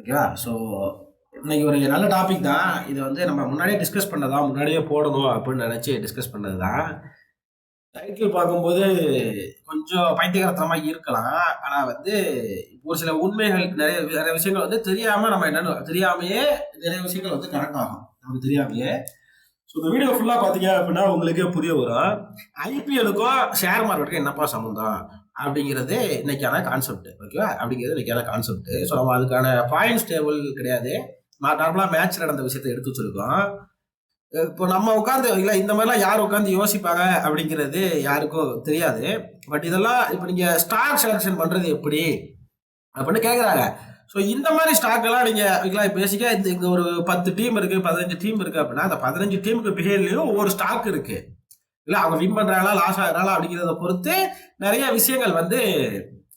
ஓகேவா ஸோ இன்னைக்கு ஒரு நல்ல டாபிக் தான். இது வந்து நம்ம முன்னாடியே டிஸ்கஸ் பண்ணதா முன்னாடியே போடணும் அப்படின்னு நினச்சி டிஸ்கஸ் பண்ணது தான் டைட்டில் பார்க்கும்போது கொஞ்சம் பைத்தியகரத்தனமாக இருக்கலாம். ஆனால் வந்து ஒரு சில உண்மைகள் நிறைய நிறைய விஷயங்கள் வந்து தெரியாமல் நம்ம என்னன்னு தெரியாமையே நிறைய விஷயங்கள் வந்து கரெக்ட் ஆகும். நமக்கு தெரியாமையே. ஸோ இந்த வீடியோ ஃபுல்லாக பார்த்தீங்க அப்படின்னா உங்களுக்கே புரிய வரும். ஐபிஎலுக்கும் ஷேர் மார்க்கெட்டுக்கும் என்னப்பா சம்மந்தம் அப்படிங்கிறது இன்னைக்கான கான்செப்ட் ஓகேவா அப்படிங்கிறது இன்னைக்கான கான்செப்ட் ஸோ நம்ம அதுக்கான பாயிண்ட்ஸ் டேபிள் கிடையாது. நார்மலாக மேட்ச் நடந்த விஷயத்தை எடுத்து வச்சிருக்கோம். இப்போ நம்ம உட்காந்து இல்லை இந்த மாதிரிலாம் யார் உட்காந்து யோசிப்பாங்க அப்படிங்கிறது யாருக்கும் தெரியாது. பட் இதெல்லாம் இப்போ நீங்கள் ஸ்டாக் செலெக்ஷன் பண்ணுறது எப்படி அப்படின்னு கேட்குறாங்க ஸோ இந்த மாதிரி ஸ்டாக்கெல்லாம் நீங்கள் வைக்கலாம் பேசிக்காக இந்த இங்கே ஒரு பத்து டீம் இருக்குது பதினஞ்சு டீம் இருக்குது அப்படின்னா அந்த பதினஞ்சு டீமுக்கு பிஹேவ்லேயும் ஒவ்வொரு ஸ்டாக் இருக்குது இல்லை அவங்க வின் பண்ணுறாங்களா லாஸ் ஆகுறாங்களா அப்படிங்கிறத பொறுத்து நிறைய விஷயங்கள் வந்து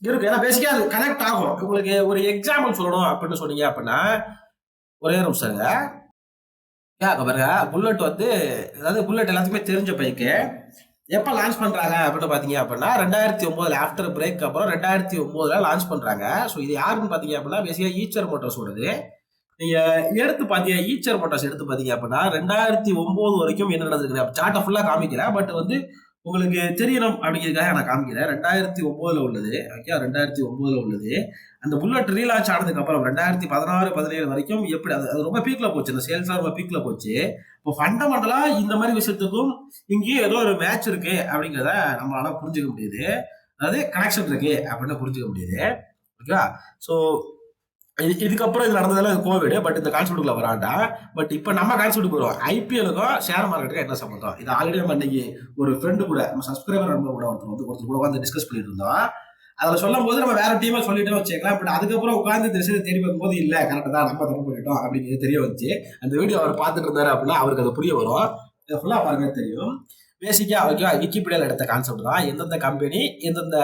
இருக்கு. ஏன்னா பேசிக்காக அது கனெக்ட் ஆகும். உங்களுக்கு ஒரு எக்ஸாம்பிள் சொல்லணும் அப்படின்னு சொன்னீங்க அப்படின்னா ஒரே நிமிஷங்க ஏன் பாருங்க. புல்லட் வந்து அதாவது புல்லட் எல்லாத்துக்குமே தெரிஞ்ச பைக்கு எப்போ லான்ச் பண்ணுறாங்க அப்படின்னு பார்த்தீங்க அப்படின்னா ரெண்டாயிரத்தி ஒம்போதில் ஆஃப்டர் பிரேக் அப்புறம் ரெண்டாயிரத்தி ஒம்போதில் லான்ச் பண்ணுறாங்க ஸோ இது யாருன்னு பார்த்தீங்க அப்படின்னா பேசிக்காக ஈச்சர் மோட்டார்ஸோடது நீங்கள் எடுத்து பார்த்தீங்க ஈச்சர் பொட்டாஸ் எடுத்து பார்த்தீங்க அப்படின்னா ரெண்டாயிரத்தி ஒன்பது வரைக்கும் என்ன நடந்திருக்கு சார்ட்டை ஃபுல்லாக காமிக்கிறேன் பட் வந்து உங்களுக்கு தெரியணும் அப்படிங்கிறதுக்காக நான் காமிக்கிறேன். ரெண்டாயிரத்தி ஒம்போதில் உள்ளது ஓகே ரெண்டாயிரத்தி ஒம்போதில் உள்ளது. அந்த புல்லட் ரீலான்ச் ஆனதுக்கு அப்புறம் ரெண்டாயிரத்தி பதினாறு பதினேழு வரைக்கும் எப்படி அது அது ரொம்ப பீக்ல போச்சு. அந்த சேல்ஸ் ரொம்ப பீக்ல போச்சு. இப்போ ஃபண்டமெண்டலா இந்த மாதிரி விஷயத்துக்கும் இங்கேயும் ஏதோ ஒரு மேட்ச் இருக்கு அப்படிங்கிறத நம்மளால புரிஞ்சுக்க முடியுது. அதாவது கனெக்ஷன் இருக்கு அப்படின்னு புரிஞ்சுக்க முடியுது. ஓகேவா ஸோ இதுக்கப்புறம் இது நடந்ததெல்லாம் இது பட் இந்த கான்செப்டுக்குள்ள வராண்டா. பட் இப்போ நம்ம கான்செப்ட் போகிறோம் ஐபிஎலுக்கும் ஷேர் மார்க்கெட்டுக்கும் என்ன சம்மந்தம் இது ஆல்ரெடி நம்ம இன்னைக்கு ஒரு ஃப்ரெண்டு கூட நம்ம சப்ஸ்கிரைபர் நண்பர் கூட ஒருத்தர் வந்து ஒருத்தர் கூட உட்காந்து டிஸ்கஸ் பண்ணிட்டு இருந்தோம் அதில் சொல்லும் போது நம்ம வேற டீமை சொல்லிட்டே வச்சுக்கலாம் பட் அதுக்கப்புறம் உட்காந்து இந்த விஷயத்தை தேடி பார்க்கும்போது இல்லை கரெக்டாக தான் நம்ம தப்பு பண்ணிட்டோம் அப்படிங்கிறது தெரிய வச்சு அந்த வீடியோ அவர் பார்த்துட்டு இருந்தாரு அப்படின்னா அவருக்கு அது புரிய வரும். இதை ஃபுல்லாக பாருங்க தெரியும். பேசிக்காக ஓகேவா விக்கிபீடியாவில் எடுத்த கான்செப்ட் தான். எந்தெந்த கம்பெனி எந்தெந்த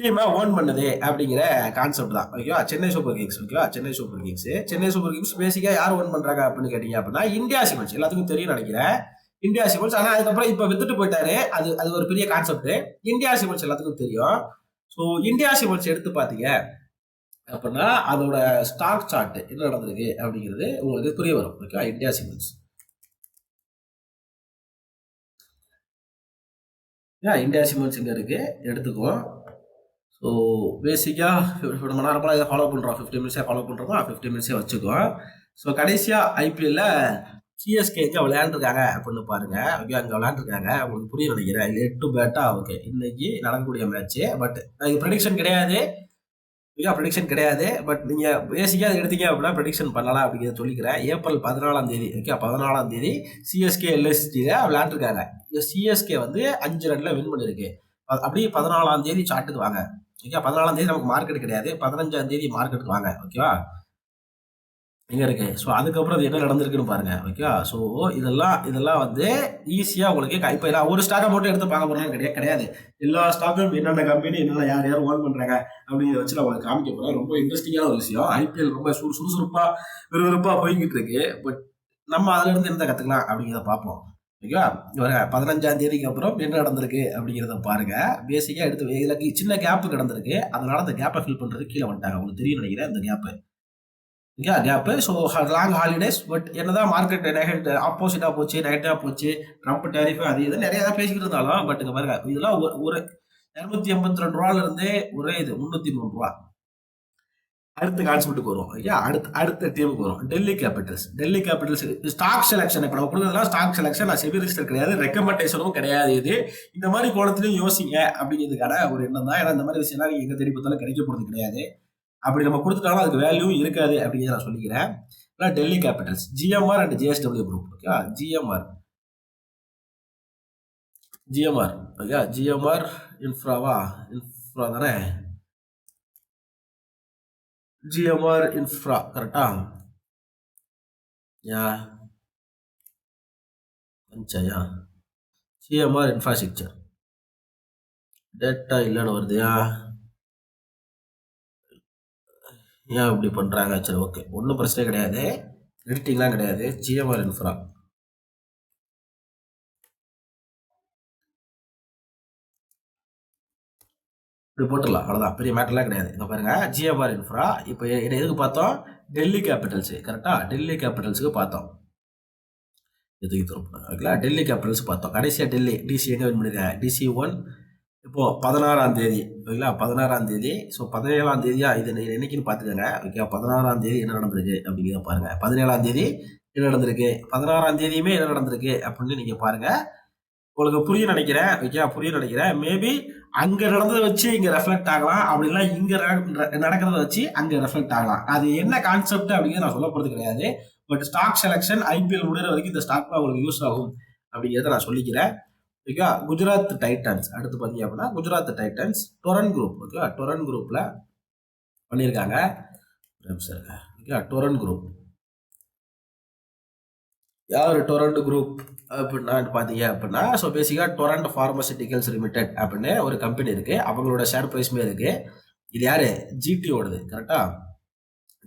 டீமை ஓன் பண்ணுது அப்படிங்கிற கான்செப்ட் தான். ஓகேவா சென்னை சூப்பர் கிங்ஸ் ஓகேவா Chennai super kings Chennai super kings பேசிக்காக யார் ஓன் பண்ணுறாங்க அப்படின்னு கேட்டீங்க அப்படின்னா இந்தியா சிமெண்ட்ஸ் எல்லாத்துக்கும் தெரியும் நினைக்கிறேன். இந்தியா சிமெண்ட்ஸ் ஆனால் அதுக்கப்புறம் இப்போ வித்துட்டு போயிட்டாரு. அது அது ஒரு பெரிய கான்செப்ட் இந்தியா சிமெண்ட்ஸ் எல்லாத்துக்கும் தெரியும். ஸோ இந்தியா சிமெண்ட்ஸ் எடுத்து பார்த்தீங்க அப்படின்னா அதோட ஸ்டாக் சார்ட் என்ன நடந்திருக்கு அப்படிங்கிறது உங்களுக்கு புரிய வரும். ஓகேவா இந்தியா சிமெண்ட்ஸ் ஏன் இந்தியா சிமெண்ட்ஸ் இங்கே இருக்கு? எடுத்துக்குவோம். ஸோ பேசிக்காக நம்ம நார்மலாக இதை ஃபாலோ பண்ணுறோம் ஃபிஃப்டி மினிட்ஸே ஃபாலோ பண்ணுறோமோ ஃபிஃப்டி மினிட்ஸே வச்சுக்குவோம். ஸோ கடைசியாக ஐபிஎல்ல சிஎஸ்கே எங்கே விளையாண்டுருக்காங்க அப்படின்னு பாருங்க. ஓகே அங்கே விளையாண்டுருக்காங்க. உங்களுக்கு புரிய நினைக்கிறேன். எட்டு பேட்டா ஓகே இன்னைக்கு நடக்கக்கூடிய மேட்ச்சு பட் இது ப்ரடிக்ஷன் கிடையாது. ஓகே ப்ரடிக்ஷன் கிடையாது. பட் நீங்கள் பேசிக்காக எடுத்தீங்க அப்படின்னா ப்ரடிக்ஷன் பண்ணலாம் அப்படிங்கிறத சொல்லிக்கிறேன். ஏப்ரல் பதினாலாம் தேதி ஓகே பதினாலாம் தேதி சிஎஸ்கே எல்எஸ்டியில் விளையாண்டுருக்காங்க. சிஎஸ்கே வந்து அஞ்சு ரெண்டில் வின் பண்ணியிருக்கு அப்படியே பதினாலாம் தேதி சாட்டுக்கு வாங்க. ஓகே பதினாலாம் தேதி நமக்கு மார்க்கெட் கிடையாது. பதினஞ்சாம் தேதி மார்க்கெட்டுக்கு வாங்க. ஓகேவா எங்கே இருக்கு. ஸோ அதுக்கப்புறம் அது என்ன நடந்திருக்குன்னு பாருங்க. ஓகேவா ஸோ இதெல்லாம் இதெல்லாம் வந்து ஈஸியாக உங்களுக்கு இப்போ எல்லாம் ஒரு ஸ்டாக்கை மட்டும் எடுத்து பார்க்க போகிறாங்க கிடையாது கிடையாது. எல்லா ஸ்டாக்கும் என்னென்ன கம்பெனி என்னென்ன யார் யார் ஓன் பண்ணுறாங்க அப்படிங்கிறத வச்சு நான் உங்களுக்கு காமிக்க போகிறேன் ரொம்ப இன்ட்ரெஸ்டிங்கான ஒரு விஷயம். ஐபிஎல் ரொம்ப சுறு சுறுசுறுப்பாக விறுவிறுப்பாக போய்கிட்டு இருக்கு. பட் நம்ம அதுலேருந்து என்ன கற்றுக்கலாம் அப்படிங்கிறத பார்ப்போம். ஓகேவா? ஒரு பதினஞ்சாம் தேதிக்கு அப்புறம் என்ன நடந்திருக்கு அப்படிங்கிறத பாருங்க. பேசிக்காக எடுத்து இதில் சின்ன கேப்பு கிடந்திருக்கு. அதனால அந்த கேப்பை ஃபில் பண்ணுறது கீழே வந்துட்டாங்க. உங்களுக்கு தெரியும் நினைக்கிறேன் அந்த gap okay gap so long holidays but என்னதான் மார்க்கெட் நெகட்டிவ் ஆப்போசிட்டாக போச்சு நெகட்டிவாக போச்சு ட்ரம்ப் டேரிஃபு அது இது நிறைய தான் பேசிக்கிட்டு இருந்தாலும் பட் இங்கே பாருங்க இதெல்லாம் ஒரு ஒரு இரநூத்தி எண்பத்தி ரெண்டு ரூபாலேருந்து ஒரே இது முந்நூற்றி மூணு ரூபா. அடுத்த கான்செப்ட்டுக்கு வரும் ஓகே அடுத்த அடுத்த டீமுக்கு வரும் Delhi capitals Delhi capitals stock selection இப்போ நம்ம கொடுத்ததுலாம் ஸ்டாக் செலெக்ஷன் நான் செவி ரிஜிஸ்டர் கிடையாது ரெக்கமெண்டேஷனும் கிடையாது இது. இந்த மாதிரி கோணத்துலையும் யோசிங்க அப்படிங்கிறதுக்கான ஒரு எண்ணம் தான். ஏன்னா இந்த மாதிரி விஷயம்லாம் நீங்கள் எங்கே தேடி பார்த்தாலும் கிடைக்க போகிறது கிடையாது. அப்படி நம்ம கொடுத்துட்டாலும் அதுக்கு வேல்யூ இருக்காது அப்படிங்கிறத நான் சொல்லிக்கிறேன். Delhi capitals GMR and JSW group okay GMR GMR okay GMR இன்ஃப்ராவா infra தானே? ஜிஎம்ஆர் இன்ஃப்ரா கரெக்டா யா. பஞ்சாயா? ஜிஎம்ஆர் இன்ஃப்ராஸ்ட்ரக்சர் டேட்டா இல்லைன்னு வருதுயா ஏன் இப்படி பண்ணுறாங்க சரி ஓகே ஒன்றும் பிரச்சனை கிடையாது. எடிட்டிங்லாம் கிடையாது. ஜிஎம்ஆர் இன்ஃப்ரா இப்படி போட்டுடலாம். அவ்வளோதான் பெரிய மேட்டர்லாம் கிடையாது. இங்கே பாருங்க ஜிஎஃப்ஆர் இன்ஃப்ரா இப்போ இதை எதுக்கு பார்த்தோம்? டெல்லி கேபிட்டல்ஸு கரெக்டாக டெல்லி கேபிட்டல்ஸுக்கு பார்த்தோம். எதுக்கு திருப்பணும் ஓகேங்களா டெல்லி கேபிட்டல்ஸ் பார்த்தோம். கடைசியாக டெல்லி டிசி எங்கே வின் பண்ணியிருக்காங்க டிசி ஒன் இப்போது பதினாறாம் தேதி ஓகேங்களா பதினாறாம் தேதி. ஸோ பதினேழாம் தேதியா இது என்னைக்குன்னு பார்த்துக்கோங்க. ஓகே பதினாறாம் தேதி என்ன நடந்திருக்கு? அப்படிங்கிறத பாருங்கள் பதினேழாம் தேதி என்ன நடந்திருக்கு? பதினாறாம் தேதியுமே என்ன நடந்திருக்கு? அப்படின்னு நீங்கள் பாருங்கள் உங்களுக்கு புரியும் நினைக்கிறேன். ஓகே புரிய நினைக்கிறேன். மேபி அங்கே நடந்ததை வச்சு இங்கே ரெஃப்ளெக்ட் ஆகலாம். அப்படின்னா இங்கே நடக்கிறத வச்சு அங்கே ரெஃப்ளெக்ட் ஆகலாம். அது என்ன கான்செப்ட் அப்படிங்கிறது நான் சொல்ல போகிறது கிடையாது. பட் ஸ்டாக் செலெக்ஷன் ஐபிஎல் முடிகிற வரைக்கும் இந்த ஸ்டாக் உங்களுக்கு யூஸ் ஆகும் அப்படிங்கிறத நான் சொல்லிக்கிறேன். ஓகே குஜராத் டைட்டன்ஸ் அடுத்து பார்த்தீங்க அப்படின்னா Gujarat titans Torrent group okay Torrent குரூப்பில் பண்ணியிருக்காங்க. ஓகே டொரன் குரூப் யார் டொரண்ட் குரூப் அப்படின்னா பார்த்தீங்க அப்படின்னா ஸோ பேசிக்காக டொரண்ட் ஃபார்மசிட்டிக்கல்ஸ் லிமிடெட் அப்படின்னு ஒரு கம்பெனி இருக்குது அவங்களோட ஷேர் ப்ரைஸுமே இருக்குது இது யார்? ஜிடியோடது கரெக்டாக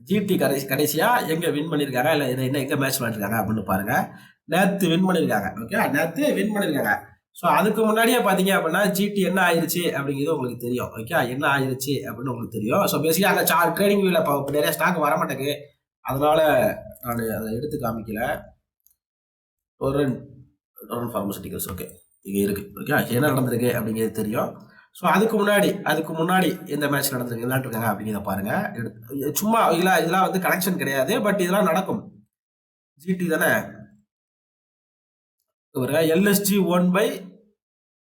ஜிடி கடைசி கடைசியாக எங்கே வின் பண்ணியிருக்காங்க இல்லை இதை என்ன எங்கே மேட்ச் பண்ணியிருக்காங்க அப்படின்னு பாருங்கள் நேற்று வின் பண்ணியிருக்காங்க ஓகே நேற்று வின் பண்ணியிருக்காங்க ஸோ அதுக்கு முன்னாடியே பார்த்தீங்க அப்படின்னா ஜிடி என்ன ஆயிடுச்சு அப்படிங்கிறது உங்களுக்கு தெரியும் ஓகே என்ன ஆயிடுச்சு அப்படின்னு உங்களுக்கு தெரியும். ஸோ பேசிக்காக அங்கே சார் ட்ரேடிங் வியூவில் நிறைய ஸ்டாக் வர மாட்டேங்குது அதனால் நான் அதை எடுத்து காமிக்கலை. ஒரு டொரன் ஃபார்மசூட்டிக்கல்ஸ் ஓகே இங்கே இருக்குது ஓகே என்ன நடந்திருக்கு அப்படிங்கிறது தெரியும். ஸோ அதுக்கு முன்னாடி அதுக்கு முன்னாடி எந்த மேட்ச் நடந்திருக்கு விளையாட்டுருக்காங்க அப்படிங்கிறத பாருங்கள் எடுத்து சும்மா இதெல்லாம் இதெல்லாம் வந்து கனெக்ஷன் கிடையாது பட் இதெல்லாம் நடக்கும். ஜிடி தானே? LSG one by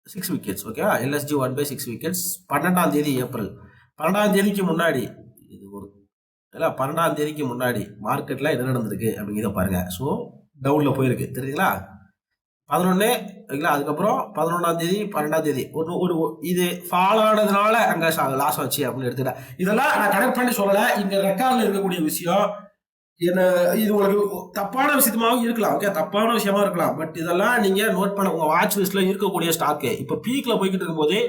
six wickets okay LSG one by six wickets பன்னெண்டாம் தேதி ஏப்ரல் பன்னெண்டாம் தேதிக்கு முன்னாடி இது ஒரு இல்லை பன்னெண்டாம் தேதிக்கு முன்னாடி மார்க்கெட்டில் என்ன நடந்திருக்கு அப்படிங்கிறத பாருங்கள் ஸோ டவுனில் போயிருக்கு தெரியுங்களா பதினொன்று ஓகேங்களா? அதுக்கப்புறம் பதினொன்றாம் தேதி பன்னெண்டாம் தேதி. ஒரு ஒரு இது ஃபால் ஆனதுனால அங்கே லாஸ் ஆச்சு அப்படின்னு எடுத்துட்டேன் இதெல்லாம் நான் கனெக்ட் பண்ணி சொல்லலை. இங்கே ரெக்கார்டில் இருக்கக்கூடிய விஷயம் என்ன இது உங்களுக்கு தப்பான விஷயமாவும் இருக்கலாம் ஓகே தப்பான விஷயமா இருக்கலாம். பட் இதெல்லாம் நீங்கள் நோட் பண்ண உங்கள் வாட்ச் லிஸ்ட்ல இருக்கக்கூடிய ஸ்டாக்கு இப்போ பீக்கில் போய்கிட்டு இருக்கும்போது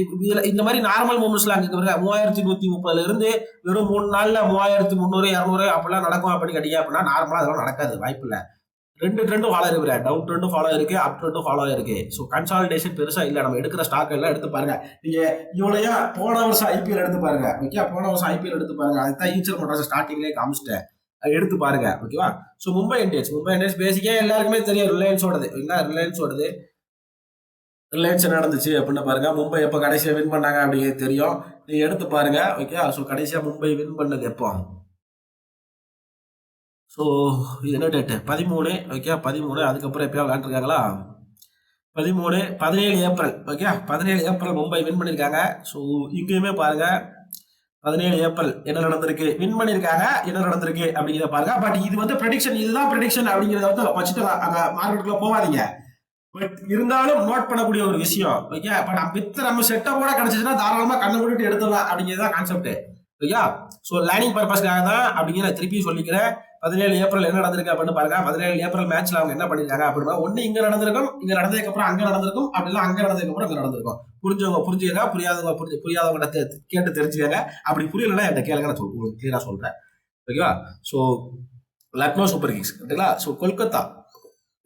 இதில் இந்த மாதிரி நார்மல் மூமெண்ட்ஸ்ல அங்க மூவாயிரத்தி நூற்றி முப்பதுலேருந்து வெறும் மூணு நாளில் மூவாயிரத்தி முந்நூறு இரநூறு அப்படிலாம் நடக்கும் அப்படின்னு கேட்டீங்க அப்படின்னா நார்மலாக அதெல்லாம் நடக்காது. வாய்ப்பு இல்லை ரெண்டு ட்ரெண்டும் ஃபாலோ இருக்கிற டவுன் ட்ரெண்டும் ஃபாலோ இருக்கு அப் ட்ரெண்டும் ஃபாலோ இருக்கு. ஸோ கன்சாலிடேஷன் பெருசா இல்லை நம்ம எடுக்கிற ஸ்டாக் எல்லாம் எடுத்து பாருங்க. நீங்க இவ்வளோயா போன வருஷம் ஐபிஎல் எடுத்து பாருங்க ஓகே போன வருஷம் ஐபிஎல் எடுத்து பாருங்க. அதுதான் ஈச்சர் மட்டும் ஸ்டார்டிங்லேயே காமிச்சிட்டேன். எடுத்து பாருங்க ஓகேவா so Mumbai Indians Mumbai Indians பேசிக்கே எல்லாருக்குமே தெரியும் ரிலையன்ஸோடது ஓகேங்களா ரிலையன்ஸோடது ரிலையன்ஸ் நடந்துச்சு அப்படின்னு பாருங்க. மும்பை எப்போ கடைசியாக வின் பண்ணாங்க அப்படிங்கிறது தெரியும். நீங்க எடுத்து பாருங்க ஓகே ஸோ கடைசியாக மும்பை வின் பண்ணது எப்போ? ஸோ இது என்ன டேட்டு பதிமூணு ஓகே பதிமூணு அதுக்கப்புறம் எப்பயா விளாண்டுருக்காங்களா பதிமூணு பதினேழு ஏப்ரல் ஓகே பதினேழு ஏப்ரல் மும்பை வின் பண்ணியிருக்காங்க ஸோ இங்கேயுமே பாருங்கள் பதினேழு ஏப்ரல் என்ன நடந்திருக்கு? வின் பண்ணியிருக்காங்க என்ன நடந்திருக்கு அப்படிங்கிறத பாருங்க. பட் இது வந்து ப்ரெடிக்ஷன் இதுதான் ப்ரெடிக்ஷன் அப்படிங்கிறத வந்து வச்சுட்டு அந்த மார்க்கெட்டுக்குள்ள போகாதீங்க. பட் இருந்தாலும் நோட் பண்ணக்கூடிய ஒரு விஷயம் ஓகே பட் வித்து நம்ம செட்டப்போட கிடைச்சிச்சுன்னா தாராளமாக கண்ணை மூடிட்டு எடுத்துடலாம் அப்படிங்கிறதான் கான்செப்ட் ஓகே ஸோ லேர்னிங் பர்பஸ்க்காக தான் அப்படிங்கிற திருப்பி சொல்லிக்கிறேன். பதினேழு ஏப்ரல் என்ன நடந்திருக்கு அப்படின்னு பாருங்க. பதினேழு ஏப்ரல் மேட்ச்ல அவங்க என்ன பண்ணிருக்காங்க அப்படின்னா ஒன்னு இங்க நடந்திருக்கும் இங்க நடந்ததுக்கு அப்புறம் அங்க நடந்திருக்கும் அப்படிலாம் அங்க நடந்ததுக்கு அப்புறம் இங்க நடந்திருக்கும். புரிஞ்சவங்க புரிஞ்சுக்கங்க புரியாதவங்க புரிஞ்சு புரியாதவங்க கேட்டு தெரிஞ்சுக்கங்க. அப்படி புரியலன்னா என்ன கேளுங்க நான் சொல் உங்களுக்கு கிளியரா சொல்றேன். ஓகேவா? ஸோ லக்னோ சூப்பர் கிங்ஸ் ஓகேங்களா ஸோ கொல்கத்தா.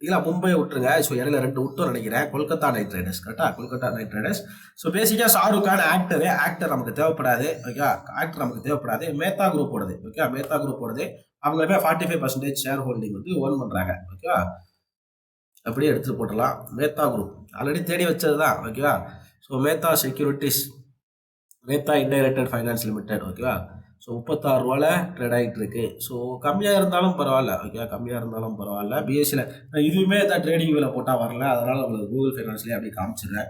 இல்லை மும்பை விட்டுருங்க. ஸோ இடையில ரெண்டு விட்டும் நினைக்கிறேன். கொல்கத்தா நைட் ரைடர்ஸ் கரெக்டாக கொல்கத்தா நைட் ரைடர்ஸ் ஸோ பேசிக்காக ஷாருக் கான் ஆக்டரு ஆக்டர் நமக்கு தேவைப்படாது. ஓகே ஆக்டர் நமக்கு தேவைப்படாது. மேத்தா குரூப் ஓடுது. ஓகே மேத்தா குரூப் ஓடுது. அவங்களுமே forty five percentage share holding வந்து ஓன் பண்ணுறாங்க ஓகேவா அப்படியே எடுத்துகிட்டு போட்டலாம் மேத்தா குரூப் ஆல்ரெடி தேடி வச்சது தான் ஓகேவா so Mehta securities Mehta integrated finance limited ஓகேவா ஸோ முப்பத்தாறு ரூபாவில் ட்ரேட் ஆகிட்டு இருக்கு ஸோ கம்மியாக இருந்தாலும் பரவாயில்ல. ஓகே கம்மியாக இருந்தாலும் பரவாயில்ல. பிஎஸ்சியில் நான் இதுவுமே தான் ட்ரேடிங் வேலை போட்டால் வரல. அதனால் உங்களுக்கு கூகுள் ஃபைனான்ஸ்லேயே அப்படி காமிச்சிடுறேன்.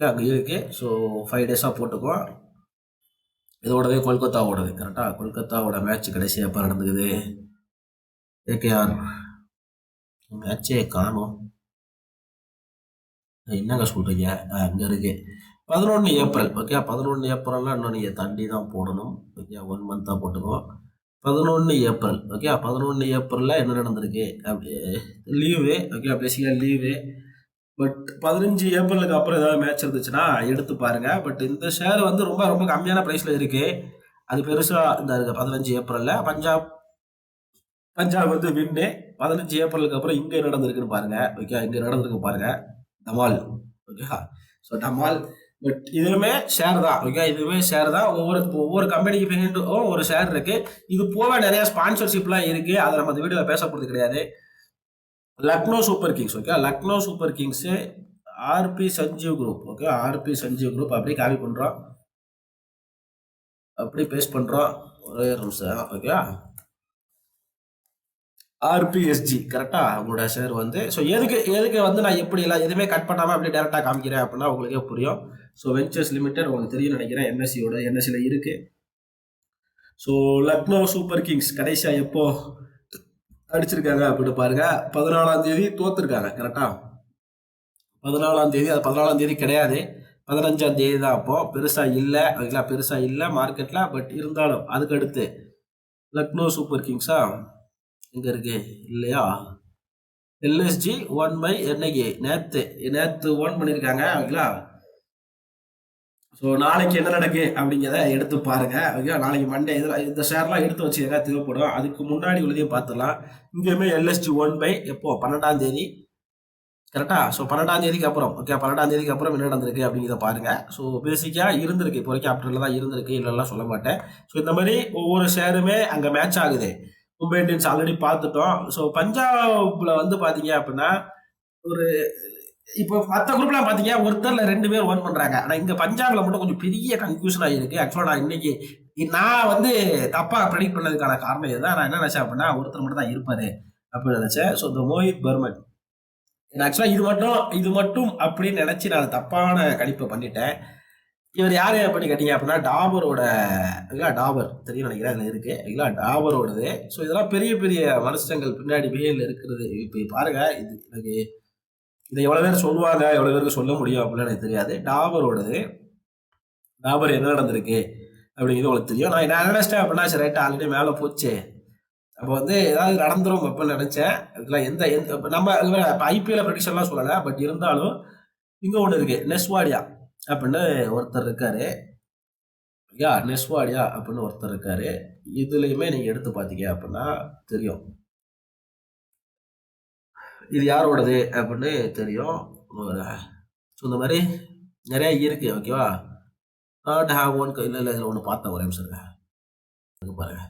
அங்கே இருக்குது ஸோ ஃபைவ் டேஸாக போட்டுக்குவோம் இதோடவே கொல்கத்தாவோடது. கரெக்டாக கொல்கத்தாவோட மேட்ச் கடைசி எப்போ நடந்துக்குது? ஏகேஆர் மேட்சே காணும். என்னங்க சொல்கிறீங்க அங்கே இருக்கு பதினொன்று ஏப்ரல் ஓகே பதினொன்று ஏப்ரல்லாம் இன்னும் நீங்கள் தண்டி தான் போடணும். ஓகே ஒன் மந்த்தாக போட்டுக்கோ பதினொன்று ஏப்ரல் ஓகே பதினொன்று ஏப்ரலில் என்ன நடந்திருக்கு? அப்படி லீவு ஓகே பேசிக்கலாம் லீவு பட் பதினஞ்சு ஏப்ரலுக்கு அப்புறம் ஏதாவது மேட்ச் இருந்துச்சுன்னா எடுத்து பாருங்கள் பட் இந்த ஷேர் வந்து ரொம்ப ரொம்ப கம்மியான ப்ரைஸில் இருக்குது அது பெருசாக இந்த இருக்குது பதினஞ்சு ஏப்ரலில். பஞ்சாப் பஞ்சாப் வந்து வின்னு பதினஞ்சு ஏப்ரலுக்கு அப்புறம் இங்கே நடந்திருக்குன்னு பாருங்கள் ஓகே இங்கே நடந்திருக்கு பாருங்கள் டமால் ஓகே ஸோ டமால் பட் இதுவுமே ஷேர் தான் ஓகே இதுவுமே ஷேர் தான். ஒவ்வொரு ஒவ்வொரு கம்பெனிக்கு பின்னாடியும் ஒரு ஷேர் இருக்கு. இது போக நிறைய ஸ்பான்சர்ஷிப்லாம் இருக்கு. அதை நம்ம இந்த வீடியோவில் பேச போகிறது கிடையாது. Lucknow super kings okay Lucknow super kings RP Sanjiv group okay RP Sanjiv group அப்படியே காப்பி பண்ணுறோம் அப்படி பேஸ்ட் பண்ணுறோம் ஒரே நிமிஷம் ஓகே ஆர்பிஎஸ்ஜி கரெக்டாக உங்களோட ஷேர் வந்து ஸோ எதுக்கு எதுக்கு வந்து நான் எப்படி எல்லாம் எதுவுமே கட் பண்ணாமல் அப்படியே டேரெக்டாக காமிக்கிறேன் அப்படின்னா உங்களுக்கே புரியும். ஸோ வெஞ்சர்ஸ் லிமிடெட் உங்களுக்கு தெரியும் நினைக்கிறேன். என்எஸ்சியோட என்எஸ்சியில் இருக்குது ஸோ லக்னோ சூப்பர் கிங்ஸ் கடைசியாக எப்போ அடிச்சிருக்காங்க அப்படின்னு பாருங்க. பதினாலாம் தேதி தோத்துருக்காங்க. கரெக்டாக பதினாலாம் தேதி அது பதினாலாம் தேதி கிடையாது. பதினஞ்சாம் தேதி தான் அப்போ. பெருசாக இல்லை ஓகேங்களா பெருசாக இல்லை மார்க்கெட்டில் பட் இருந்தாலும் அதுக்கு அடுத்து லக்னோ சூப்பர் கிங்ஸா எங்கே இருக்கு இல்லையா எல்எஸ்ஜி ஒன் பை என்னைக்கு? நேற்று நேற்று ஓன் பண்ணியிருக்காங்க ஓகேங்களா? ஸோ நாளைக்கு என்ன நடக்கு அப்படிங்கிறத எடுத்து பாருங்க ஓகேவா? நாளைக்கு மண்டே இதில் இந்த ஷேர்லாம் எடுத்து வச்சுக்கங்க தேவைப்படும். அதுக்கு முன்னாடி உள்ளதையும் பார்த்துடலாம். இங்கேயுமே எல்எஸ்டி ஒன் பை எப்போ? பன்னெண்டாம் தேதி. கரெக்டா ஸோ பன்னெண்டாம் தேதிக்கு அப்புறம் ஓகே பன்னெண்டாம் தேதிக்கு அப்புறம் என்ன நடந்திருக்கு அப்படிங்கிறத பாருங்க. ஸோ பேசிக்காக இருந்திருக்கு. இப்போ வரைக்கும் ஆப்டரில் தான் இருந்திருக்கு இல்லைலாம் சொல்ல மாட்டேன். ஸோ இந்த மாதிரி ஒவ்வொரு ஷேருமே அங்கே மேட்ச் ஆகுது. மும்பை இந்தியன்ஸ் ஆல்ரெடி பார்த்துட்டோம். ஸோ பஞ்சாப்ல வந்து பாத்தீங்க அப்படின்னா ஒரு இப்போ மற்ற குரூப்லாம் பார்த்தீங்க ஒருத்தர்ல ரெண்டு பேர் ஓன் பண்றாங்க. ஆனால் இங்க பஞ்சாப்ல மட்டும் கொஞ்சம் பெரிய கன்ஃபியூஷன் ஆகிருக்கு ஆக்சுவலாக நான் இன்னைக்கு நான் வந்து தப்பா ப்ரெடிக்ட் பண்ணதுக்கான காரணம் இதுதான் நான் என்ன நினைச்சேன் அப்படின்னா ஒருத்தர் மட்டும் தான் இருப்பாரு அப்படின்னு நினைச்சேன். ஸோ இந்த மோஹித் பர்மன் ஆக்சுவலாக இது மட்டும் இது மட்டும் அப்படின்னு நினைச்சு நான் தப்பான கணிப்பை பண்ணிட்டேன். இவர் யார் பண்ணி கேட்டீங்க அப்படின்னா டாபரோட இல்லை டாபர் தெரியும் நினைக்கிறேன் அதில் இருக்கு இல்லை டாபரோடது. ஸோ இதெல்லாம் பெரிய பெரிய மனுஷங்கள் பின்னாடி பேரில் இருக்கிறது. இப்போ பாருங்க இது எனக்கு இதை எவ்வளோ பேர் சொல்லுவாங்க எவ்வளோ பேருக்கு சொல்ல முடியும் அப்படின்னு எனக்கு தெரியாது. டாபரோடது டாபர் என்ன நடந்திருக்கு அப்படிங்கிறது உங்களுக்கு தெரியும். நான் என்ன நினச்சிட்டேன் அப்படின்னா சரி ரைட்டு ஆல்ரெடி மேலே போச்சு. அப்போ வந்து ஏதாவது நடந்துரும் அப்படின்னு நினச்சேன். இதெல்லாம் எந்த எந்த நம்ம இப்போ ஐபிஎல் ப்ரெடிஷன்லாம் சொல்லலை பட் இருந்தாலும் இங்கே ஒன்று இருக்குது நெஸ்வாடியா. அப்படின்னு ஒருத்தர் இருக்காரு. யா நெஸ்வாடியா அப்படின்னு ஒருத்தர் இருக்காரு. இதுலேயுமே நீங்கள் எடுத்து பார்த்தீங்க அப்படின்னா தெரியும். இது யாரோடது அப்படின்னு தெரியும். ஸோ இந்த மாதிரி நிறையா இருக்குது ஓகேவா நாட் ஹாவ் ஒன் இல்லை இல்லை இதில் ஒன்று பார்த்தேன் ஒரே நிமிஷம் பாருங்கள் பாருங்க.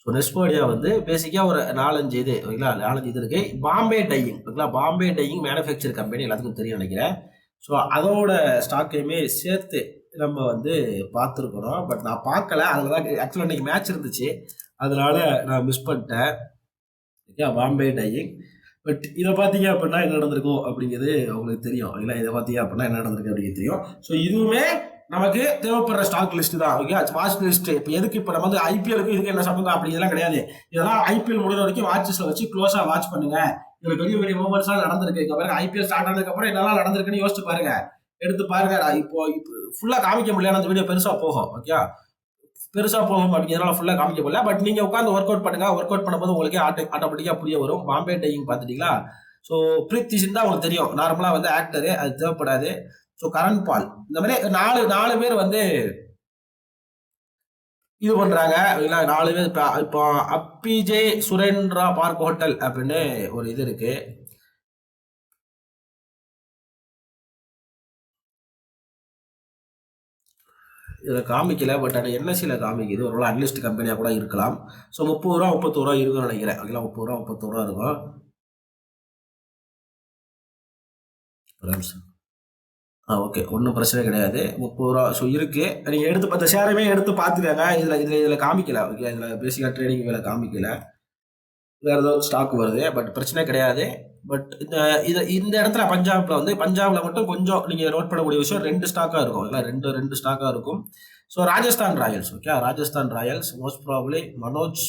ஸோ நெஸ்போடியா வந்து பேசிக்காக ஒரு நாலஞ்சு இது ஓகேங்களா நாலஞ்சு இது இருக்குது பாம்பே டையிங் ஓகேங்களா பாம்பே டையிங் மேனுஃபேக்சர் கம்பெனி எல்லாத்துக்கும் தெரியும் நினைக்கிறேன். ஸோ அதோட ஸ்டாக்கையுமே சேர்த்து நம்ம வந்து பார்த்துருக்கணும் பட் நான் பார்க்கல. அதில் தான் ஆக்சுவலாக இன்னைக்கு மேட்ச் இருந்துச்சு. அதனால நான் மிஸ் பண்ணிட்டேன். ஓகே பாம்பே டையிங் பட் இதை பார்த்தீங்க அப்படின்னா என்ன நடந்திருக்கும் அப்படிங்கிறது உங்களுக்கு தெரியும். இல்லை இதை பார்த்தீங்க அப்படின்னா என்ன நடந்திருக்கு அப்படிங்கிறது தெரியும். ஸோ இதுவுமே நமக்கு தேவைப்படுற ஸ்டாக் லிஸ்ட் தான். ஓகே வாட்ச் லிஸ்ட் இப்போ எதுக்கு இப்போ நம்ம வந்து ஐபிஎலுக்கு இதுக்கு என்ன சம்பந்தம் அப்படி இதெல்லாம் கிடையாது இதெல்லாம் ஐபிஎல் முடிகிற வரைக்கும் வாட்சஸில் வச்சு க்ளோஸாக வாட்ச் பண்ணுங்க. இதில் பெரிய பெரிய மூமெண்ட்ஸ்லாம் நடந்திருக்கு. இங்கே பாருங்க ஐபிஎல் ஸ்டார்ட் ஆனதுக்கப்புறம் என்னெல்லாம் நடந்திருக்குன்னு யோசிச்சு பாருங்க. எடுத்து பாருங்க இப்போ ஃபுல்லாக காமிக்க முடியல அந்த வீடியோ பெருசாக போகும் ஓகே பெருசாக போகும் அப்படிங்கிறனால ஃபுல்லாக காமிக்க முடியல. பட் நீங்கள் உட்காந்து ஒர்க் அவுட் பண்ணுங்க. ஒர்க் அவுட் பண்ணும்போது உங்களுக்கே ஆட்டோ ஆட்டோமேட்டிக்காக புரிய வரும். பாம்பே டையிங் பார்த்துட்டீங்களா? ஸோ பிரீத் சிந்தா உங்களுக்கு தெரியும். நார்மலாக வந்து ஆக்டரு அது தேவைப்படாது. ஸோ கரண் பால். இந்த மாதிரி நாலு நாலு பேர் வந்து இது பண்றாங்க. நாலு பேர் இப்போ இப்போ அப்பிஜே சுரேந்திரா பார்க் ஹோட்டல் அப்படின்னு ஒரு இது இருக்கு. இதில் காமிக்கல பட் ஆனால் என்எஸ்சியில் காமிக்குது. ஒரு அன்லிஸ்ட் கம்பெனியாக கூட இருக்கலாம். ஸோ முப்பது ரூபா முப்பத்தோரு ரூபா இருக்கும்னு நினைக்கிறேன். ஓகேங்களா முப்பது ரூபா முப்பத்தோரு ரூபா இருக்கும். ஆ ஓகே ஒன்றும் பிரச்சனை கிடையாது. முப்பது ரூபா. ஸோ இருக்குது நீங்கள் எடுத்து பத்து ஷேருமே எடுத்து பார்த்துக்கங்க. இதில் இதில் இதில் காமிக்கல. ஓகே இதில் பேசிக்காக ட்ரேடிங் வேலை காமிக்கல. வேறு ஏதோ ஸ்டாக் வருது. பட் பிரச்சனை கிடையாது. பட் இந்த இது இந்த இடத்துல பஞ்சாபில் வந்து பஞ்சாபில் மட்டும் கொஞ்சம் நீங்கள் நோட் பண்ணக்கூடிய விஷயம் ரெண்டு ஸ்டாக்காக இருக்கும். இல்லை ரெண்டு ரெண்டு ஸ்டாக்காக இருக்கும். So Rajasthan royals okay Rajasthan royals most probably Manoj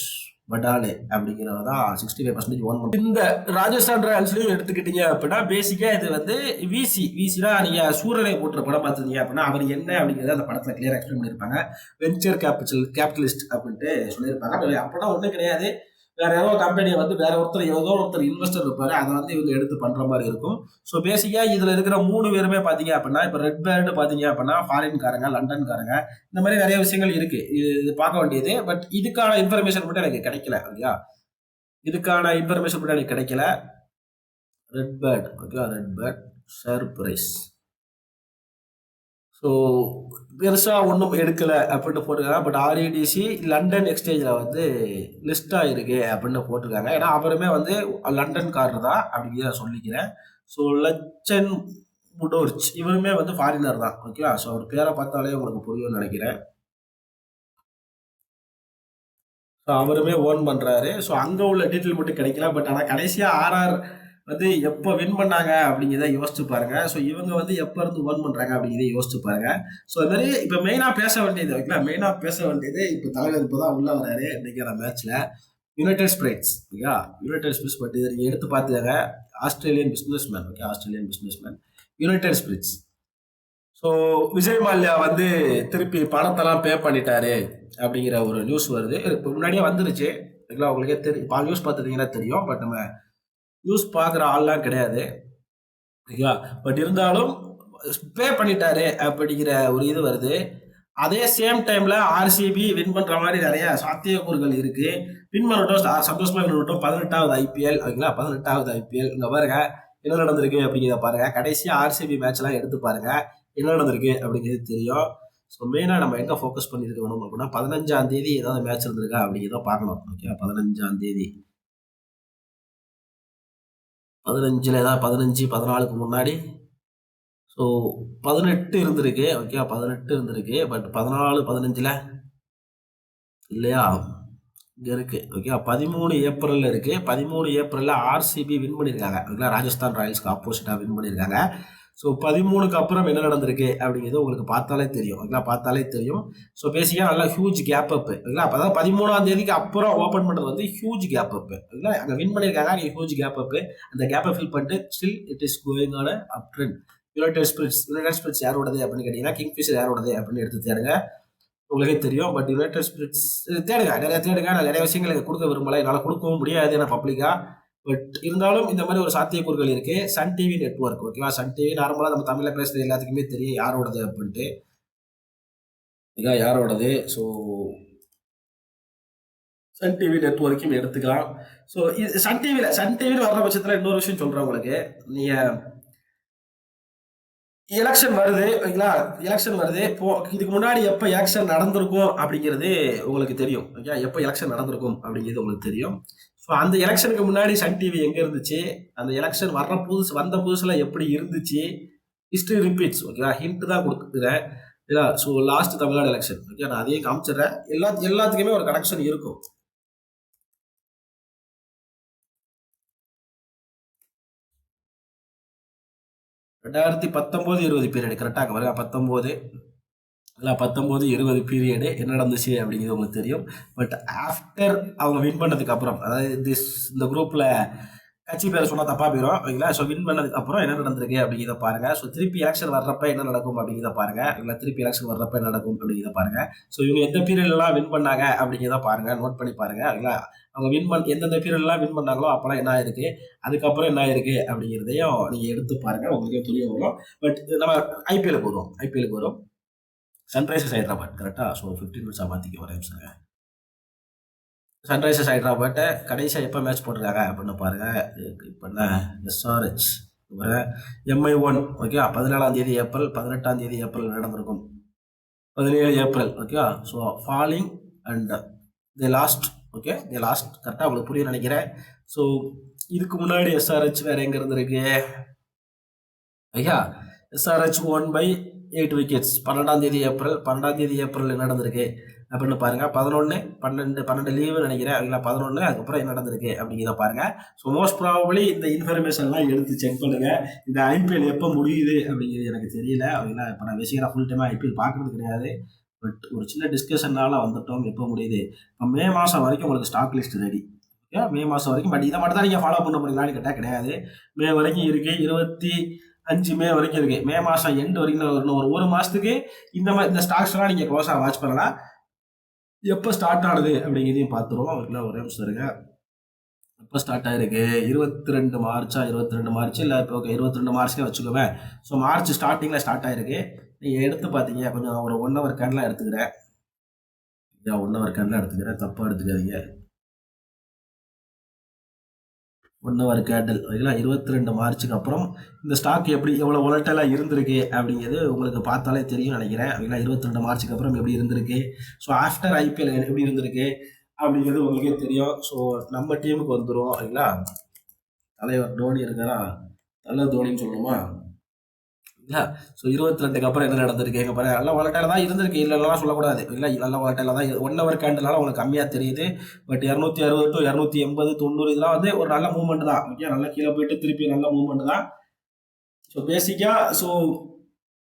Badale அப்படிங்கிறவர் தான் சிக்ஸ்டி ஃபைவ் பர்சன்டேஜ் ஓன் பண்ணி இந்த ராஜஸ்தான் ராயல்ஸ்லையும் எடுத்துக்கிட்டீங்க அப்படின்னா பேசிக்காக இது வந்து விசி விசினா நீங்கள் சூரனை போட்டுற படம் பார்த்துருந்தீங்க அப்படின்னா அவர் என்ன அப்படிங்கிறத அந்த படத்தில் கிளியர் எக்ஸ்பிளைன் பண்ணியிருப்பாங்க. வெஞ்சர் கேபிட்டல் கேபிட்டலிஸ்ட் அப்படின்ட்டு சொல்லியிருப்பாங்க. அப்படின்னா ஒன்றும் கிடையாது. வேற ஏதோ கம்பெனியை வந்து வேற ஒருத்தர் ஏதோ ஒருத்தர் இன்வெஸ்டர் இருப்பாரு. அதை வந்து இவங்க எடுத்து பண்ற மாதிரி இருக்கும். ஸோ பேசிக்கா இதுல இருக்கிற மூணு பேருமே பாத்தீங்க அப்படின்னா இப்போ ரெட் பேர்டு பாத்தீங்க அப்படின்னா ஃபாரின்காரங்க லண்டன்காரங்க இந்த மாதிரி நிறைய விஷயங்கள் இருக்கு. இது இது பார்க்க வேண்டியது. பட் இதுக்கான இன்ஃபர்மேஷன் மட்டும் எனக்கு கிடைக்கல இல்லையா இதுக்கான இன்ஃபர்மேஷன் மட்டும் எனக்கு கிடைக்கல. Red bird okay red bird surprise so பெருசாக ஒன்றும் எடுக்கலை அப்படின்னு போட்டிருக்காங்க. பட் ஆர்இடிசி லண்டன் எக்ஸ்சேஞ்சில் வந்து லிஸ்ட்டாக இருக்குது அப்படின்னு போட்டிருக்காங்க. ஏன்னா அவருமே வந்து லண்டன் கார் தான் அப்படிங்கிறத நான் சொல்லிக்கிறேன். ஸோ லச்சன் முடோர்ச் இவருமே வந்து ஃபாரினர் தான். ஓகேவா ஸோ அவர் பேரை பார்த்தாலே உங்களுக்கு புரியும்னு நினைக்கிறேன். ஸோ அவருமே ஓன் பண்ணுறாரு ஸோ அங்கே உள்ள டீட்டெயில் மட்டும் கிடைக்கல. பட் ஆனால் கடைசியாக ஆர்ஆர் வந்து எப்போ வின் பண்ணாங்க அப்படிங்கிறத யோசிச்சு பாருங்க. ஸோ இவங்க வந்து எப்போ இருந்து ஓன் பண்ணுறாங்க அப்படிங்கிறத யோசிச்சு பாருங்க. ஸோ அது மாதிரி இப்போ மெயினாக பேச வேண்டியது ஓகேங்களா மெயினாக பேச வேண்டியது இப்போ தலைவர் இப்போ தான் உள்ளே வராரு இன்னைக்கான மேட்ச்சில் யுனைடெட் ஸ்பிரைட்ஸ் ஓகேயா யுனைடெட் ஸ்பிரிட்ஸ் பட் இதை நீங்கள் எடுத்து பார்த்துக்காங்க. Australian businessman okay Australian businessman united spirits so Vijay Mallya வந்து திருப்பி பணத்தெல்லாம் பே பண்ணிட்டாரு அப்படிங்கிற ஒரு நியூஸ் வருது. இப்போ முன்னாடியே வந்துருச்சு. ஓகேங்களா உங்களுக்கே தெரியும் பால் நியூஸ் பார்த்துட்டீங்கன்னா தெரியும். பட் நம்ம நியூஸ் பார்க்குற ஆள்லாம் கிடையாது. ஓகேவா பட் இருந்தாலும் பே பண்ணிட்டாரு அப்படிங்கிற ஒரு இது வருது. அதே சேம் டைமில் ஆர்சிபி வின் பண்ணுற மாதிரி நிறைய சாத்தியக்கூறுகள் இருக்குது வின் பண்ணட்டும் சந்தோஷமா வின் பண்ணட்டும் பதினெட்டாவது ஐபிஎல் ஓகேங்களா? பதினெட்டாவது ஐபிஎல் இங்கே பாருங்க என்ன நடந்திருக்கு அப்படிங்கிறத பாருங்க. கடைசியாக ஆர்சிபி மேட்ச்லாம் எடுத்து பாருங்க என்ன நடந்திருக்கு அப்படிங்கிறது தெரியும். ஸோ மெயினாக நம்ம எங்கே ஃபோக்கஸ் பண்ணியிருக்க வேணும் அப்படின்னா பதினஞ்சாம் தேதி ஏதாவது மேட்ச் இருந்திருக்கா அப்படிங்கிறத பார்க்கணும் ஓகே பதினஞ்சாம் தேதி. பதினஞ்சில் ஏதாவது பதினஞ்சு பதினாலுக்கு முன்னாடி. ஸோ பதினெட்டு இருந்திருக்கு. ஓகே பதினெட்டு இருந்திருக்கு. பட் பதினாலு பதினஞ்சில் இல்லையா? இங்கே இருக்குது ஓகே பதிமூணு ஏப்ரலில் இருக்குது பதிமூணு ஏப்ரலில் ஆர்சிபி வின் பண்ணியிருக்காங்க. ஓகேங்களா ராஜஸ்தான் ராயல்ஸ்க்கு ஆப்போசிட்டாக வின் பண்ணியிருக்காங்க. ஸோ பதிமூணுக்கு அப்புறம் என்ன நடந்திருக்கு அப்படிங்கிறது உங்களுக்கு பார்த்தாலே தெரியும். ஓகேங்களா? பார்த்தாலே தெரியும். ஸோ பேசிக்காக நல்லா ஹியூஜ் கேப் அப்பு ஓகேங்களா? அப்போ தான் பதிமூணாம் தேதிக்கு அப்புறம் ஓப்பன் பண்ணுறது வந்து ஹியூஜ் கேப் அப்பு ஓகேங்களா? அங்கே வின் பண்ணியிருக்காங்க. அங்கே ஹியூஜ் கேப் அப்பு அந்த கேப்பை ஃபில் பண்ணிட்டு still it is going on up trend united spirits united spirits யாரோடது அப்படின்னு கேட்டிங்கன்னா கிங்ஃபிஷர் யாரோடது அப்படின்னு எடுத்து தேடுங்க. உங்களுக்கே தெரியும். பட் யுனைடெட் ஸ்பிரிட்ஸ் தேடுங்க. நிறைய தேடுங்க. நான் நிறைய விஷயங்கள் கொடுக்க விரும்பலை. என்னால் கொடுக்கவும் முடியாது. ஏன்னா பப்ளிக்காக பட் இருந்தாலும் இந்த மாதிரி ஒரு சாத்தியக்கூறுகள் இருக்கு. சன் டிவி நெட்ஒர்க் ஓகேவா சன் டிவி நார்மலாக நம்ம தமிழில் பேசுறது எல்லாத்துக்குமே தெரியும். யாரோடது அப்படின்ட்டு. இதான் யாரோடது? ஸோ சன் டிவி நெட்ஒர்க்கையும் எடுத்துக்கலாம். ஸோ இது சன் டிவியில் சன் டிவியில் வர்ற பட்சத்தில் இன்னொரு விஷயம் சொல்கிறேன் உங்களுக்கு. நீங்கள் எலெக்ஷன் வருது ஓகேங்களா எலெக்ஷன் வருது. இப்போ இதுக்கு முன்னாடி எப்போ எலெக்ஷன் நடந்திருக்கும் அப்படிங்கிறது உங்களுக்கு தெரியும் ஓகே எப்போ எலெக்ஷன் நடந்திருக்கும் அப்படிங்கிறது உங்களுக்கு தெரியும். ஸோ அந்த எலெக்ஷனுக்கு முன்னாடி சன் டிவி எங்கே இருந்துச்சு? அந்த எலெக்ஷன் வர்ற புதுசு வந்த புதுசில் எப்படி இருந்துச்சு? ஹிஸ்ட்ரி ரிப்பீட்ஸ் ஓகேவா ஹிண்ட் தான் கொடுக்குறேன். இல்லை so last Tamil Nadu election okay நான் அதையே காமிச்சிடுறேன். எல்லா எல்லாத்துக்குமே ஒரு கனெக்ஷன் இருக்கும். ரெண்டாயிரத்தி பத்தொம்போது இருபது பீரியடு கரெக்டாக வருங்க பத்தொம்போது. இல்லை பத்தொம்போது இருபது பீரியடு என்ன நடந்துச்சு அப்படிங்கிறது உங்களுக்கு தெரியும். பட் ஆஃப்டர் அவங்க வின் பண்ணதுக்கு அப்புறம் அதாவது திஸ் இந்த குரூப்பில் கட்சி பேரை சொன்னால் தப்பாக போயிடும் ஓகேங்களா? ஸோ வின் பண்ணதுக்கு அப்புறம் என்ன நடந்திருக்கு அப்படிங்கிறத பாருங்கள் ஸோ திருப்பி எலெக்ஷன் வர்றப்ப என்ன நடக்கும் அப்படிங்கிறத பாருங்கள் இல்லை திருப்பி எலெக்ஷன் வர்றப்ப என்ன நடக்கும் அப்படிங்கிறத பாருங்கள் ஸோ இவங்க எந்த பீரியட்லாம் வின் பண்ணாங்க அப்படிங்கிறத பாருங்கள் நோட் பண்ணி பாருங்கள் ஓகேங்களா? அவங்க வின் பண்ண எந்தெந்த பீரியட்லாம் வின் பண்ணாங்களோ அப்போலாம் என்ன ஆயிருக்கு? அதுக்கப்புறம் என்ன ஆயிருக்கு அப்படிங்கிறதையும் நீங்கள் எடுத்து பாருங்கள் உங்களுக்கே புரிய வரும். பட் நம்ம ஐபிஎலுக்கு வரும் ஐபிஎலுக்கு வரும் சன்ரைசர்ஸ் ஹைதராபாத் கரெக்டாக ஸோ ஃபிஃப்டீன் மினிட்ஸாக மாற்றிக்க வரேன் சார் சன்ரைசர்ஸ் ஹைதராபாத்தை கடைசியாக எப்போ மேட்ச் போட்டிருக்காங்க அப்படின்னு பாருங்கள் இப்போ என்ன? எஸ்ஆர்ஹெச் எம்ஐ ஒன் ஓகே பதினேழாம் தேதி ஏப்ரல் பதினெட்டாம் தேதி ஏப்ரல் நடந்திருக்கும். பதினேழு April okay so falling and the last okay the last கரெக்டாக உங்களுக்கு புரிய நினைக்கிறேன். ஸோ இதுக்கு முன்னாடி எஸ்ஆர்ஹெச் வேறு எங்கே இருந்திருக்கு? ஐயா SRH one by eight wickets பன்னெண்டாம் தேதி ஏப்ரல் பன்னெண்டாம் தேதி ஏப்ரல் என்ன நடந்திருக்கு? அப்படின்னு பாருங்கள் பதினொன்று பன்னெண்டு பன்னெண்டு லீவு நினைக்கிறேன். இல்லை பதினொன்று அதுக்கப்புறம் என்ன நடந்திருக்கு அப்படிங்கிறத பாருங்கள் ஸோ மோஸ்ட் ப்ராபப்ளி இந்த இன்ஃபர்மேஷன்லாம் எடுத்து செக் பண்ணுங்கள் இந்த ஐபிஎல் எப்போ முடியுது அப்படிங்கிறது எனக்கு தெரியல. அப்படின்னா இப்போ நான் பேசிக்கிறேன் ஃபுல் டைமாக ஐபிஎல் பார்க்குறது கிடையாது. பட் ஒரு சின்ன டிஸ்கஷன்னால வந்துட்டோம். எப்போ முடியுது? இப்போ மே மாதம் வரைக்கும் உங்களுக்கு stock list ready okay May மாதம் வரைக்கும். பட் இதை மட்டும் தான் நீங்கள் ஃபாலோ பண்ண முடியலான்னு கேட்டால் கிடையாது. மே வரைக்கும் இருக்குது இருபத்தி அஞ்சு மே வரைக்கும் இருக்கு. மே மாதம் எண்டு வரைக்கும் வரணும். ஒரு ஒரு மாதத்துக்கு இந்த மாதிரி இந்த ஸ்டாக்ஸ்லாம் நீங்கள் க்ளோஸா வாட்ச் பண்ணலாம் எப்போ ஸ்டார்ட் ஆனது அப்படிங்கிறதையும் பார்த்துருவோம். அவருக்குலாம் ஒரே நிமிஷம் இருங்க. எப்போ ஸ்டார்ட் ஆகிருக்கு இருபத்தி ரெண்டு மார்ச்சா இருபத்தி ரெண்டு மார்ச் இல்லை இப்போ ஓகே இருபத்தி ரெண்டு மார்ச்க்கே வச்சுக்கோவேன் ஸோ மார்ச் ஸ்டார்டிங்கில் ஸ்டார்ட் ஆகிருக்கு நீங்கள் எடுத்து பார்த்தீங்க கொஞ்சம் ஒரு ஒன் ஹவர் கேன்லாம் எடுத்துக்கிறேன். ஒன் ஹவர் கேன்லாம் எடுத்துக்கிறேன். தப்பாக எடுத்துக்காதீங்க. ஒன் ஹவர் கேண்டல் ஓகேங்களா இருபத்தி ரெண்டு மார்ச்சுக்கு அப்புறம் இந்த ஸ்டாக் எப்படி எவ்வளோ ஒலட்டலாக இருந்திருக்கு அப்படிங்கிறது உங்களுக்கு பார்த்தாலே தெரியும் நினைக்கிறேன். ஓகேங்களா இருபத்தி ரெண்டு மார்ச்சுக்கு அப்புறம் எப்படி இருந்திருக்கு? ஸோ ஆஃப்டர் ஐபிஎல் எப்படி இருந்திருக்கு அப்படிங்கிறது உங்களுக்கே தெரியும். ஸோ நம்ம டீமுக்கு வந்துடும் ஓகேங்களா தலைவர் தோனி இருக்காரா? தலை தோனின்னு சொல்லணுமா? இல்லை? ஸோ இருபத்தி ரெண்டுக்கு அப்புறம் என்ன நடந்திருக்கு? எங்கள் பாரு நல்ல வாலட்டையில் தான் இருந்திருக்கு. இல்லைலாம் சொல்லக்கூடாது. இல்லை நல்ல வாலட்டையில் தான். ஒன் ஹவர் கேண்டலால உங்களுக்கு கம்மியாக தெரியுது. பட் இரநூத்தி அறுபது டு இரநூத்தி எண்பது தொண்ணூறு இதெல்லாம் வந்து ஒரு நல்ல மூவ்மெண்ட் தான். ஓகே நல்லா கீழே போயிட்டு திருப்பி நல்ல மூவ்மெண்ட் தான். ஸோ பேசிக்காக ஸோ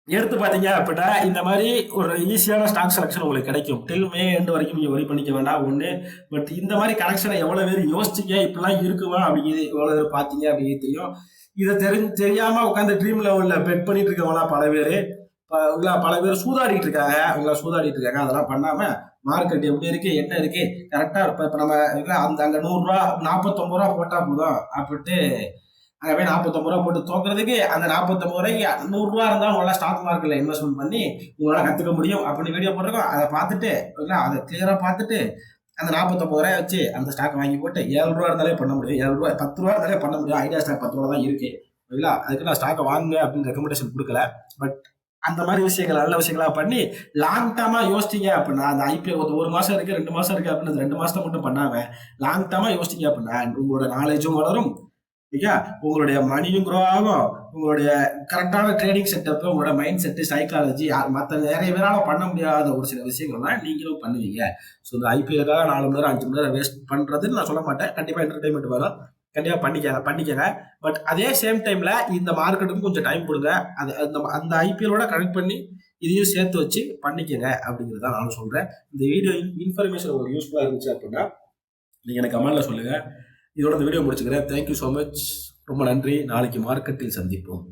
எடுத்து பார்த்தீங்க அப்படின்னா இந்த மாதிரி ஒரு ஈஸியான ஸ்டாக் செலக்ஷன் உங்களுக்கு கிடைக்கும். டில் மே எண்டு வரைக்கும் நீங்கள் ஒரி பண்ணிக்க வேண்டாம் ஒன்று பட் இந்த மாதிரி கனெக்ஷனை எவ்வளோ பேர் யோசிச்சிங்க இப்படிலாம் இருக்குமா? அப்படிங்கிறது எவ்வளோ பேர் பார்த்தீங்க அப்படிங்கிறது தெரியும். இதை தெரிஞ்சு தெரியாம உட்காந்து ட்ரீம் லெவல்ல பெட் பண்ணிட்டு இருக்கவங்களா பல பேர். பல பேர் சூதாடிட்டு இருக்காங்க அவங்கள சூதாடிட்டு இருக்காங்க அதெல்லாம் பண்ணாம மார்க்கெட் எப்படி இருக்கு என்ன இருக்கு கரெக்டா இருப்ப. இப்ப நம்ம அந்த அங்க நூறுரூவா நாற்பத்தொம்பது ரூபா போட்டா போதும் அப்படின்ட்டு அங்கே போய் நாற்பத்தொம்பது ரூபா போட்டு தோக்குறதுக்கு அந்த நாற்பத்தொம்பது ரூபாய்க்கு நூறுரூவா இருந்தால் உங்களால் ஸ்டாக் மார்க்கெட்டில் இன்வெஸ்ட்மெண்ட் பண்ணி உங்களால் கற்றுக்க முடியும் அப்படின்னு வீடியோ போட்டிருக்கோம். அதை பார்த்துட்டு அதை கிளியராக பார்த்துட்டு அந்த நாற்பத்தொம்பது ரூபாய் வச்சு அந்த ஸ்டாக் வாங்கி போட்டு ஏழு ரூபா இருந்தாலே பண்ண முடியும். ஏழு ரூபா பத்து ரூபா இருந்தாலே பண்ண முடியும். ஐடியா ஸ்டாக் பத்து ரூபா தான் இருக்கு. ஓகேங்களா அதுக்கு நான் ஸ்டாக்கை வாங்க அப்படின்னு ரெக்கமெண்டேஷன் கொடுக்கல. பட் அந்த மாதிரி விஷயங்கள் நல்ல விஷயங்களா பண்ணி லாங் டேர்மா யோசிச்சிங்க அப்படின்னா அந்த ஐபிஎல் ஒரு ஒரு மாசம் இருக்கு ரெண்டு மாசம் இருக்கு அப்படின்னு ரெண்டு மாசத்தை மட்டும் பண்ணாம லாங் டேர்மா யோசிச்சிங்க அப்படின்னா உங்களோட நாலேஜும் வளரும். ஓகே உங்களுடைய மணியும் க்ரோ ஆகும். உங்களுடைய கரெக்டான ட்ரேடிங் செட்டப் உங்களோட மைண்ட் செட்டு சைக்காலஜி மற்ற நிறைய பேரால பண்ண முடியாத ஒரு சில விஷயங்கள்லாம் நீங்களும் பண்ணுவீங்க. ஸோ இந்த ஐபிஎலுக்காக நாலு மணி நேரம் அஞ்சு மணி நேரம் வேஸ்ட் பண்ணுறதுன்னு நான் சொல்ல மாட்டேன். கண்டிப்பாக என்டர்டைன்மெண்ட் வரும். கண்டிப்பாக பண்ணிக்கங்க பண்ணிக்கங்க. பட் அதே சேம் டைமில் இந்த மார்க்கெட்டுக்கும் கொஞ்சம் டைம் கொடுங்க. அது அந்த அந்த ஐபிஎலோட கனெக்ட் பண்ணி இதையும் சேர்த்து வச்சு பண்ணிக்கங்க அப்படிங்கிறத நானும் சொல்கிறேன் இந்த வீடியோ இன்ஃபர்மேஷன் உங்களுக்கு யூஸ்ஃபுல்லாக இருந்துச்சு அப்படின்னா நீங்கள் எனக்கு கமெண்டில் சொல்லுங்கள் இதோட இந்த வீடியோ முடிச்சுக்கிறேன். தேங்க்யூ ஸோ மச் ரொம்ப நன்றி. நாளைக்கு மார்க்கெட்டில் சந்திப்போம்.